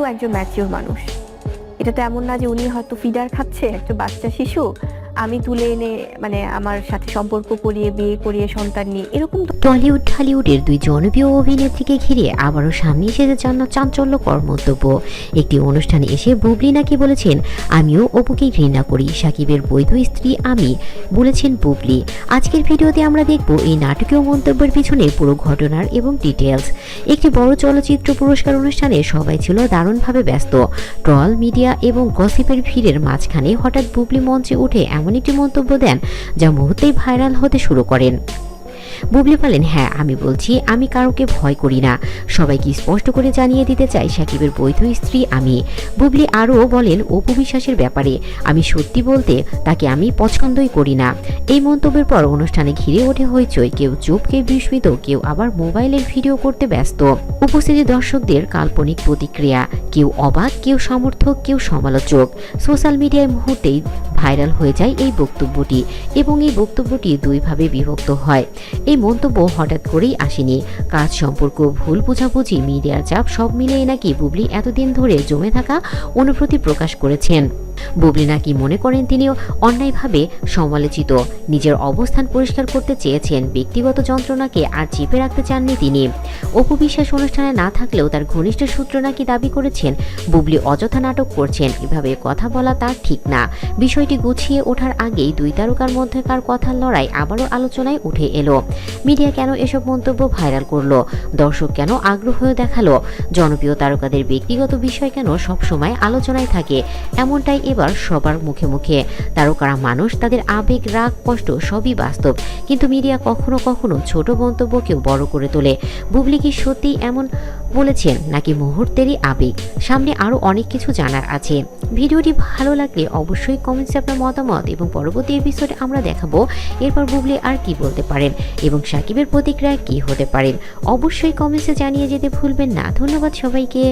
তো একজন ম্যাচিওর মানুষ। এটা তো এমন না যে উনি হয়তো ফিডার খাচ্ছে একটা বাচ্চা শিশু আমি তুলে এনে মানে আমার সাথে সম্পর্ক করিয়ে, বিয়ে করিয়ে, সন্তান নিয়ে, এরকম টলিউড, ঢালিউডের দুই জনপ্রিয় অভিনেত্রীকে ঘিরে আবারও সামনে এসেছে চান চাঞ্চল্যকর মন্তব্য। একটি অনুষ্ঠানে এসে বুবলি নাকি বলেছেন, আমিও অপুকে ঘৃণা করি। সাকিবের বৈধ স্ত্রী আমি, বলেছেন বুবলি। আজকের ভিডিওতে আমরা দেখব এই নাটকীয় মন্তব্যের পিছনে পুরো ঘটনার এবং ডিটেলস একটি বড় চলচ্চিত্র পুরস্কার অনুষ্ঠানে সবাই ছিল দারুণভাবে ব্যস্ত। ট্রল মিডিয়া এবং গসিপের ভিড়ের মাঝখানে হঠাৎ বুবলি মঞ্চে উঠে এমন একটি মন্তব্য দেন যা মুহূর্তেই ভাইরাল হতে শুরু করেন। বুবলি বলেন হ্যাঁ আমি বলছি, আমি কারোকে ভয় করি না। সবাইকে স্পষ্ট করে জানিয়ে দিতে চাই, সাকিবের বৈধ স্ত্রী আমি। বুবলি আরও বলেন, অপু বিশ্বাসের ব্যাপারে আমি সত্যি বলতে তাকে আমি পছন্দই করি না। এই মন্তব্যের পর অনুষ্ঠানে ঘিরে ওঠে হইচই। কেউ চুপ কেউ বিস্মিত, কেউ আবার মোবাইলের ভিডিও করতে ব্যস্ত। উপস্থিত দর্শকদের কাল্পনিক প্রতিক্রিয়া। কেউ অবাক, কেউ সমর্থক, কেউ সমালোচক। সোশ্যাল মিডিয়ায় মুহূর্তেই ভাইরাল হয়ে যায় এই বক্তব্যটি এবং এই বক্তব্যটি দুইভাবে বিভক্ত হয়। এই মন্তব্য হঠাৎ করেই আসেনি। কাজ সম্পর্ক, ভুল বোঝাবুঝি, মিডিয়ার চাপ সব মিলিয়ে নাকি বুবলি এতদিন ধরে জমে থাকা অনুভূতি প্রকাশ করেছেন। বুবলি নাকি মনে করেন তিনিও অন্যায়ভাবে সমালোচিত। নিজের অবস্থান পরিষ্কার করতে চেয়েছেন ব্যক্তিগত যন্ত্রণাকে আর চেপে রাখতে চাননি তিনি। অপু বিশ্বাস অনুষ্ঠানে না থাকলেও তার ঘনিষ্ঠ সূত্র নাকি দাবি করেছেন, বুবলি অযথা নাটক করছেন, এভাবে কথা বলা তার ঠিক না। বিষয়টি গুছিয়ে ওঠার আগেই দুই তারকার মধ্যেকার কথার লড়াই আবারও আলোচনায় উঠে এলো। মিডিয়া কেন এসব মন্তব্য ভাইরাল করল? দর্শক কেন আগ্রহ দেখাল? জনপ্রিয় তারকাদের ব্যক্তিগত বিষয় কেন সবসময় আলোচনায় থাকে? এমনটাই এবার সবার মুখে মুখে। তারকারা মানুষ তাদের আবেগ, রাগ, কষ্ট সবই বাস্তব। কিন্তু মিডিয়া কখনো কখনো ছোট মন্তব্যকেও বড় করে তোলে। বুবলি কি সত্যি এমন বলেছেন নাকি মুহূর্তেরই আবেগ? সামনে আরও অনেক কিছু জানার আছে। ভিডিওটি ভালো লাগলে অবশ্যই কমেন্টসে আপনার মতামত এবং পরবর্তী এপিসোডে আমরা দেখাবো। এরপর বুবলি আর কি বলতে পারেন এবং সাকিবের প্রতিক্রিয়া কি হতে পারেন অবশ্যই কমেন্টসে জানিয়ে যেতে ভুলবেন না। ধন্যবাদ সবাইকে।